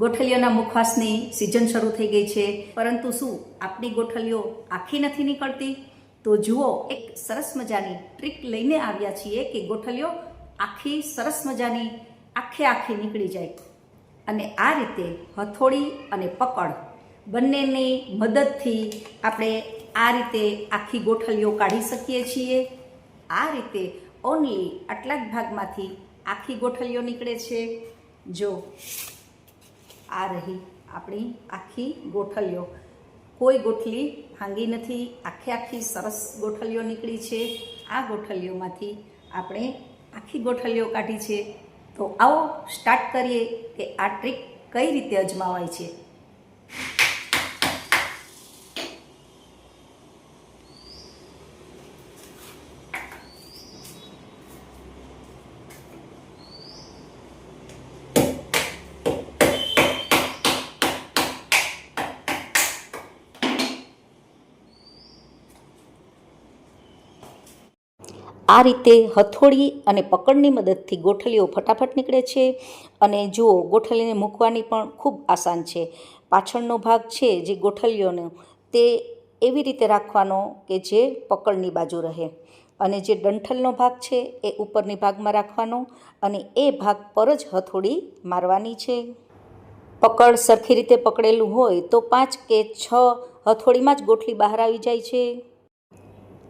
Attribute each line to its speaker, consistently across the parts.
Speaker 1: ગોઠલીઓના મુખવાસની season શરૂ થઈ ગઈ છે. પરંતુ શું આપની ગોઠલીઓ આખી નથી નીકળતી? તો જુઓ, એક સરસ મજાની ટ્રીક લઈને આવ્યા છીએ કે ગોઠલીઓ આખી સરસ મજાની આખે આખી નીકળી જાય. અને આ રીતે હથોડી અને પકડ બંનેની મદદથી આપણે આ રીતે આખી ગોઠલીઓ કાઢી શકીએ છીએ. આ રીતે ઓનલી આટલા જ ભાગમાંથી આખી ગોઠલીઓ નીકળે છે. જો આ રહી આપણી આખી ગોઠલીઓ. કોઈ ગોઠલી ભાંગી નથી, આખે આખી સરસ ગોઠલીઓ નીકળી છે. આ ગોઠલીઓમાંથી આપણે આખી ગોઠલીઓ કાઢી છે. તો આવો સ્ટાર્ટ કરીએ કે આ ટ્રીક કઈ રીતે અજમાવાય છે. આ રીતે હથોડી અને પકડની મદદથી ગોઠલીઓ ફટાફટ નીકળે છે અને જુઓ, ગોઠલીને મૂકવાની પણ ખૂબ આસાન છે. પાછળનો ભાગ છે જે ગોઠલીઓનો તે એવી રીતે રાખવાનો કે જે પકડની બાજુ રહે. અને જે ડંઠલનો ભાગ છે એ ઉપરની ભાગમાં રાખવાનો અને એ ભાગ પર જ હથોડી મારવાની છે. પકડ સરખી રીતે પકડેલું હોય તો પાંચ કે છ હથોડીમાં જ ગોઠલી બહાર આવી જાય છે.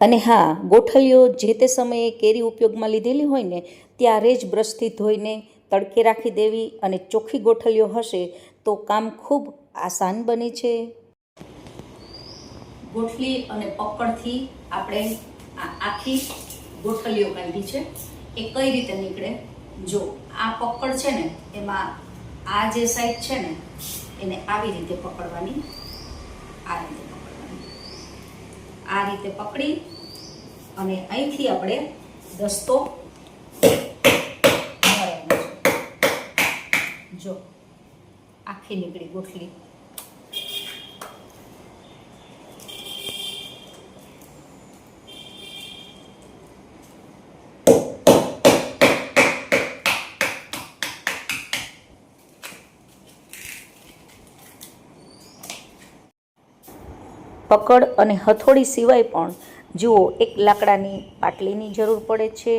Speaker 1: અને હા, ગોઠલીઓ જે તે સમયે કેરી ઉપયોગમાં લીધેલી હોય ને, ત્યારે જ બ્રશથી ધોઈને તડકે રાખી દેવી અને ચોખ્ખી ગોઠલીઓ હશે તો કામ ખૂબ આસાન બને છે. ગોઠલી અને પકડથી આપણે આખી ગોઠલીઓ કાઢી છે. એ કઈ રીતે નીકળે? જો આ પકડ છે ને, એમાં આ જે સાઈડ છે ને, એને આવી રીતે પકડવાની આ રીતે આ રીતે પકડી અને અહીંથી આપણે દસ્તો જો આખી નીકળી ગોઠલી. પકડ અને હથોડી સિવાય પણ જુઓ એક લાકડાની પાટલીની જરૂર પડે છે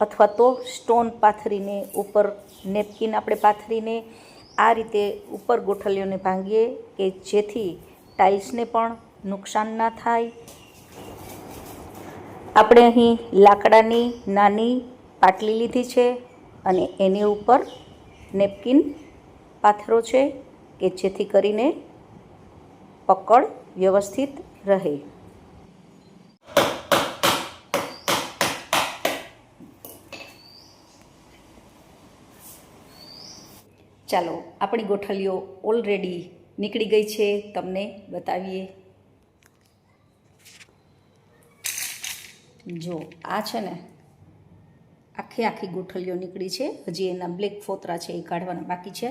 Speaker 1: અથવા તો સ્ટોન પાથરીને ઉપર નેપકિન આપણે પાથરીને આ રીતે ઉપર ગોઠલીઓને ભાંગીએ કે જેથી ટાઇલ્સને પણ નુકસાન ના થાય. આપણે અહીં લાકડાની નાની પાટલી લીધી છે અને એની ઉપર નેપકિન પાથરો છે કે જેથી કરીને પકડ વ્યવસ્થિત રહે. ચાલો, આપણી ગોઠલીઓ ઓલરેડી નીકળી ગઈ છે. તમને બતાવીએ. જો, આ છે ને, આખી આખી ગોઠલીઓ નીકળી છે. હજી એના બ્લેક ફોતરા છે એ કાઢવાના બાકી છે.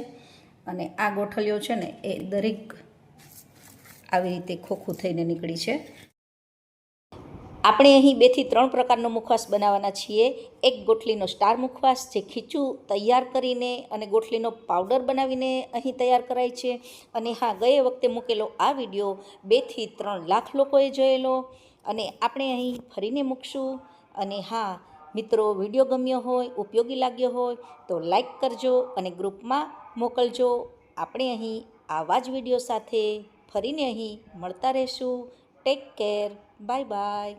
Speaker 1: અને આ ગોઠલીઓ છે ને, એ દરેક આવી રીતે ખોખું થઈને નીકળી છે. આપણે અહીં બેથી ત્રણ પ્રકારનો મુખવાસ બનાવવાના છીએ. એક ગોઠલીનો સ્ટાર મુખવાસ જે ખીચું તૈયાર કરીને અને ગોઠલીનો પાવડર બનાવીને અહીં તૈયાર કરાય છે. અને હા, ગયે વખતે મૂકેલો આ વીડિયો બેથી ત્રણ લાખ લોકોએ જોયેલો. અને આપણે અહીં ફરીને મૂકશું. અને હા, મિત્રો, વીડિયો ગમ્યો હોય, ઉપયોગી લાગ્યો હોય, તો લાઈક કરજો અને ગ્રુપમાં મોકલજો. આપણે અહીં આવા જ વીડિયો સાથે ફરીને અહીં મળતા રહેશું. Take care bye bye